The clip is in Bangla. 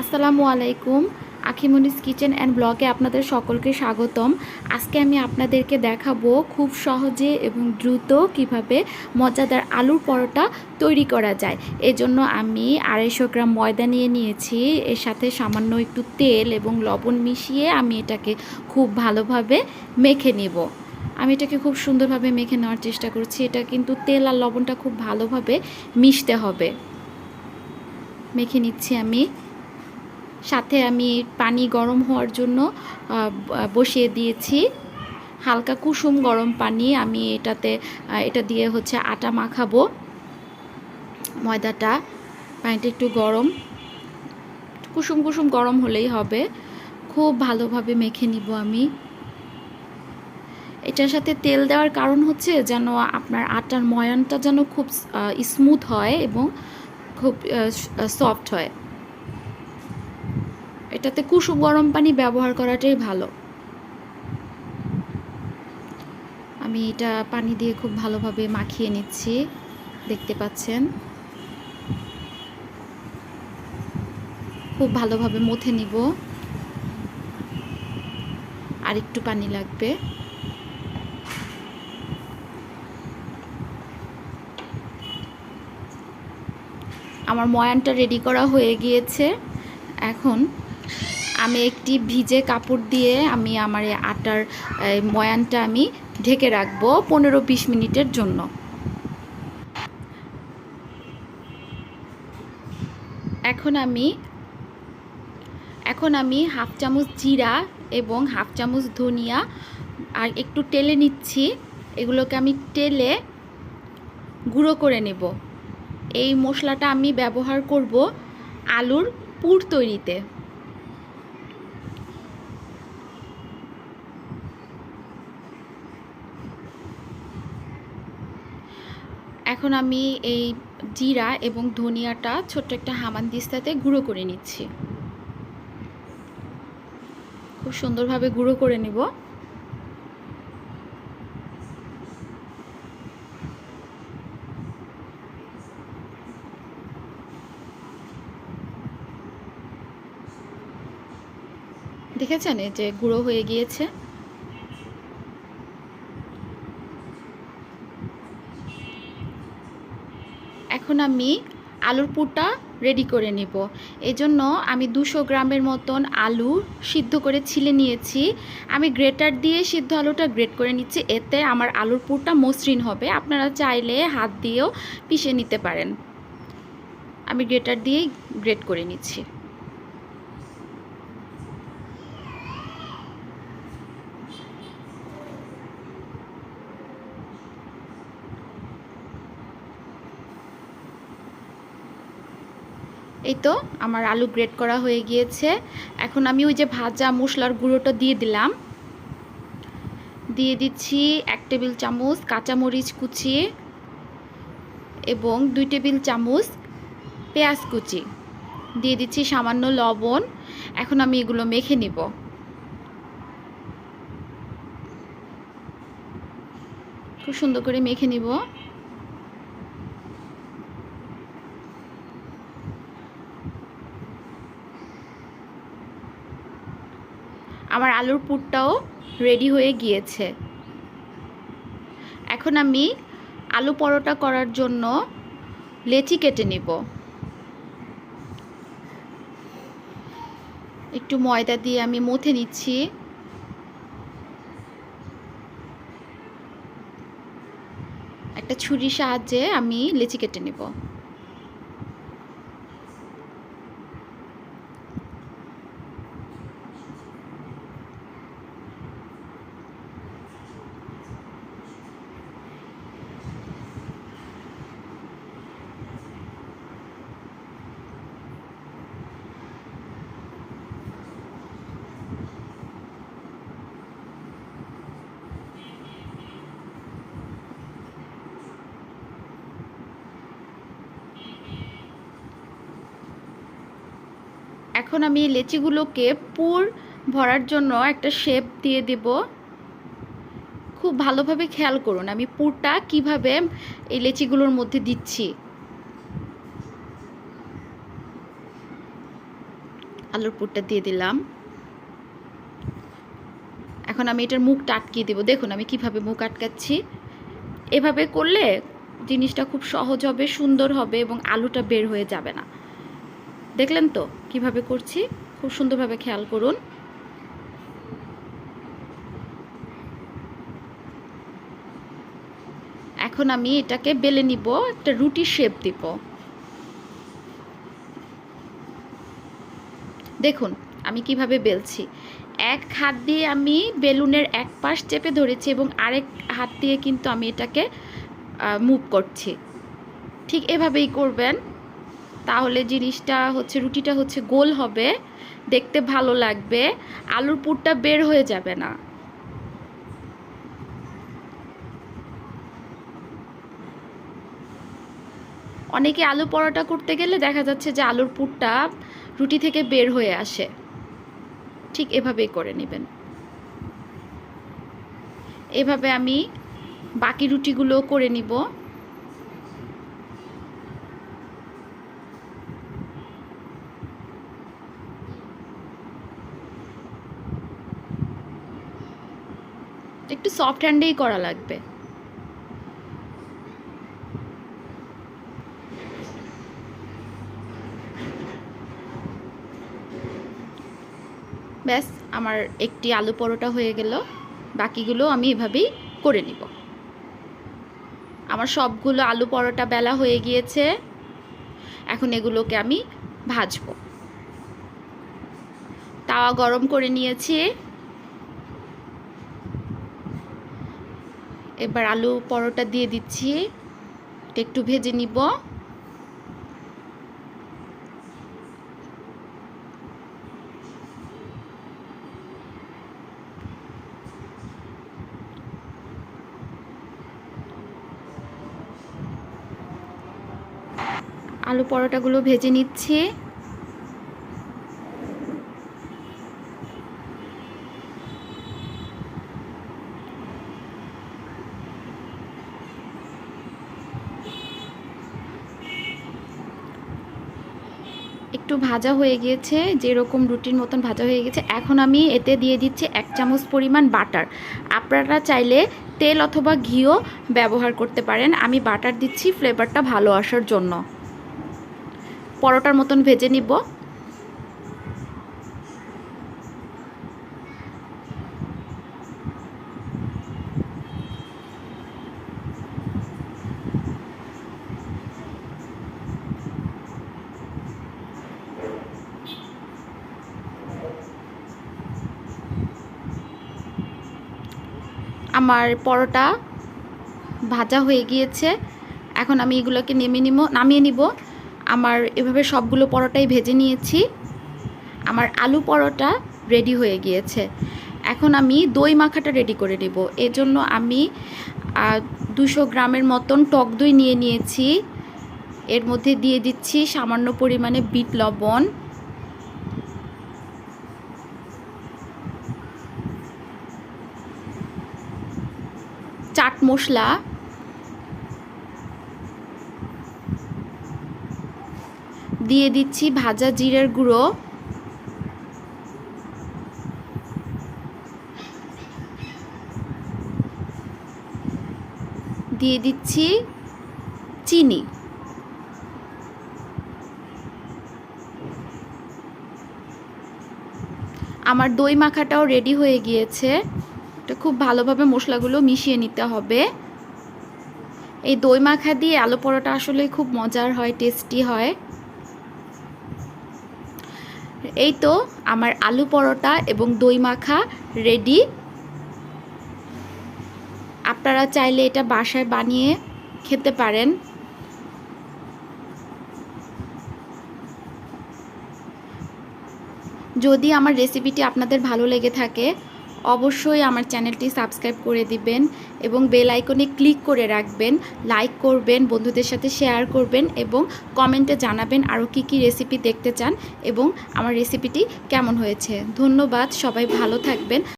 আসসালামু আলাইকুম, আখিমনিস কিচেন অ্যান্ড ব্লগে আপনাদের সকলকে স্বাগতম। আজকে আমি আপনাদেরকে দেখাবো খুব সহজে এবং দ্রুত কীভাবে মজাদার আলুর পরোটা তৈরি করা যায়। এজন্য আমি আড়াইশো গ্রাম ময়দা নিয়ে নিয়েছি, এর সাথে সামান্য একটু তেল এবং লবণ মিশিয়ে আমি এটাকে খুব ভালোভাবে মেখে নেব। আমি এটাকে খুব সুন্দরভাবে মেখে নেওয়ার চেষ্টা করছি, এটা কিন্তু তেল আর লবণটা খুব ভালোভাবে মিশতে হবে। মেখে নিচ্ছি আমি। সাথে আমি পানি গরম হওয়ার জন্য বসিয়ে দিয়েছি। হালকা কুসুম গরম পানি আমি এটাতে এটা দিয়ে হচ্ছে আটা মাখাবো। ময়দাটা, পানিটা একটু গরম। কুসুম কুসুম গরম হলেই হবে। খুব ভালোভাবে মেখে নিব আমি। এটার সাথে তেল দেওয়ার কারণ হচ্ছে যেন আপনার আটার ময়ানটা যেন খুব স্মুথ হয় এবং খুব সফট হয়। এটাতে কুসুম গরম পানি ব্যবহার করাটাই ভালো। আমি এটা পানি দিয়ে খুব ভালোভাবে মাখিয়ে নিচ্ছি, দেখতে পাচ্ছেন। খুব ভালোভাবে মথে নিব। আর একটু পানি লাগবে। আমার ময়ানটা রেডি করা হয়ে গিয়েছে। এখন আমি একটি ভিজে কাপড় দিয়ে আমি আমার এই আটার ময়ানটা আমি ঢেকে রাখব পনেরো বিশ মিনিটের জন্য। এখন আমি এখন আমি হাফ চামচ জিরা এবং হাফ চামচ ধনিয়া আর একটু টেলে নিচ্ছি। এগুলোকে আমি টেলে গুঁড়ো করে নেব। এই মশলাটা আমি ব্যবহার করব আলুর পুর তৈরিতে। এখন আমি এই জিরা এবং ধনিয়াটা ছোট্ট একটা হামান দিস্তাতে গুঁড়ো করে নিচ্ছি। খুব সুন্দরভাবে গুঁড়ো করে নিব। দেখেছেন যে গুঁড়ো হয়ে গিয়েছে এখন আমি আলুর পুরটা রেডি করে নেব। এজন্য আমি দুশো গ্রামের মতন আলু সিদ্ধ করে ছিলে নিয়েছি। আমি গ্রেটার দিয়ে সিদ্ধ আলুটা গ্রেট করে নিচ্ছি। এতে আমার আলুর পুরটা মসৃণ হবে। আপনারা চাইলে হাত দিয়েও পিষে নিতে পারেন। আমি গ্রেটার দিয়েই গ্রেট করে নিচ্ছি। এই তো আমার আলু গ্রেট করা হয়ে গিয়েছে। এখন আমি ওই যে ভাজা মশলার গুঁড়োটা দিয়ে দিলাম। দিয়ে দিচ্ছি এক টেবিল চামচ কাঁচামরিচ কুচি এবং দুই টেবিল চামচ পেঁয়াজ কুচি। দিয়ে দিচ্ছি সামান্য লবণ। এখন আমি এগুলো মেখে নিব। খুব সুন্দর করে মেখে নিব। আমার আলুর পুরটাও রেডি হয়ে গিয়েছে। এখন আমি আলু পরোটা করার জন্য লেচি কেটে নিব। একটু ময়দা দিয়ে আমি মথে নিচ্ছি। একটা ছুরির সাহায্যে আমি লেচি কেটে নেব। এখন আমি লেচিগুলোকে পুর ভরার জন্য একটা শেপ দিয়ে দেব। খুব ভালোভাবে খেয়াল করুন, আমি পুরটা কীভাবে এই লেচিগুলোর মধ্যে দিচ্ছি। আলুর পুরটা দিয়ে দিলাম। এখন আমি এটার মুখটা আটকিয়ে দেবো। দেখুন আমি কীভাবে মুখ আটকাচ্ছি। এভাবে করলে জিনিসটা খুব সহজ হবে, সুন্দর হবে এবং আলুটা বের হয়ে যাবে না। দেখলেন তো কীভাবে করছি? খুব সুন্দরভাবে খেয়াল করুন। এখন আমি এটাকে বেলে নিব, একটা রুটি শেপ দিব। দেখুন, আমি কীভাবে বেলছি। এক হাত দিয়ে আমি বেলুনের এক পাশ চেপে ধরেছি এবং আরেক হাত দিয়ে কিন্তু আমি এটাকে মুভ করছি। ঠিক এভাবেই করবেন। তাহলে জিনিসটা হচ্ছে, রুটিটা হচ্ছে গোল হবে, দেখতে ভালো লাগবে, আলুর পুরটা বের হয়ে যাবে না। অনেকে আলু পরোটা করতে গেলে দেখা যাচ্ছে যে আলুর পুরটা রুটি থেকে বের হয়ে আসে। ঠিক এভাবেই করে নেবেন। এভাবে আমি বাকি রুটিগুলো করে নিব। একটু সফট হ্যান্ডেই করা লাগবে। ব্যাস, আমার একটি আলু পরোটা হয়ে গেল। বাকিগুলো আমি এভাবেই করে নিব। আমার সবগুলো আলু পরোটা বেলা হয়ে গিয়েছে। এখন এগুলোকে আমি ভাজবো। তাওয়া গরম করে নিয়েছি। এবার আলু পরোটা দিয়ে দিচ্ছি। এটা একটু ভেজে নিব। আলু পরোটাগুলো ভেজে নিচ্ছি। একটু ভাজা হয়ে গিয়েছে, যেরকম রুটির মতন ভাজা হয়ে গেছে এখন আমি এতে দিয়ে দিচ্ছি এক চামচ পরিমাণ বাটার। আপনারা চাইলে তেল অথবা ঘিও ব্যবহার করতে পারেন। আমি বাটার দিচ্ছি ফ্লেভারটা ভালো আসার জন্য। পরোটার মতন ভেজে নিব। আমার পরোটা ভাজা হয়ে গিয়েছে। এখন আমি এগুলোকে নেমে নিব নামিয়ে নিব। আমার এভাবে সবগুলো পরোটাই ভেজে নিয়েছি। আমার আলু পরোটা রেডি হয়ে গিয়েছে। এখন আমি দই মাখাটা রেডি করে নেব। এজন্য আমি দুশো গ্রামের মতন টক দই নিয়ে নিয়েছি। এর মধ্যে দিয়ে দিচ্ছি সামান্য পরিমাণে বিট লবণ। চাট মশলা। দিয়ে দিচ্ছি ভাজা জিরের গুঁড়ো। দিয়ে দিচ্ছি চিনি। আমার দই মাখাটাও রেডি হয়ে গিয়েছে। এটা খুব ভালোভাবে মশলাগুলো মিশিয়ে নিতে হবে। এই দই মাখা দিয়ে আলু পরোটা আসলে খুব মজার হয় টেস্টি হয়। এই তো আমার আলু পরোটা এবং দই মাখা রেডি আপনারা চাইলে এটা বাসায় বানিয়ে খেতে পারেন। যদি আমার রেসিপিটি আপনাদের ভালো লেগে থাকে অবশ্যই আমার চ্যানেলটি সাবস্ক্রাইব করে দিবেন এবং বেল আইকনে ক্লিক করে রাখবেন, লাইক করবেন, বন্ধুদের সাথে শেয়ার করবেন এবং কমেন্টে জানাবেন আরও কী কী রেসিপি দেখতে চান এবং আমার রেসিপিটি কেমন হয়েছে। ধন্যবাদ, সবাই ভালো থাকবেন।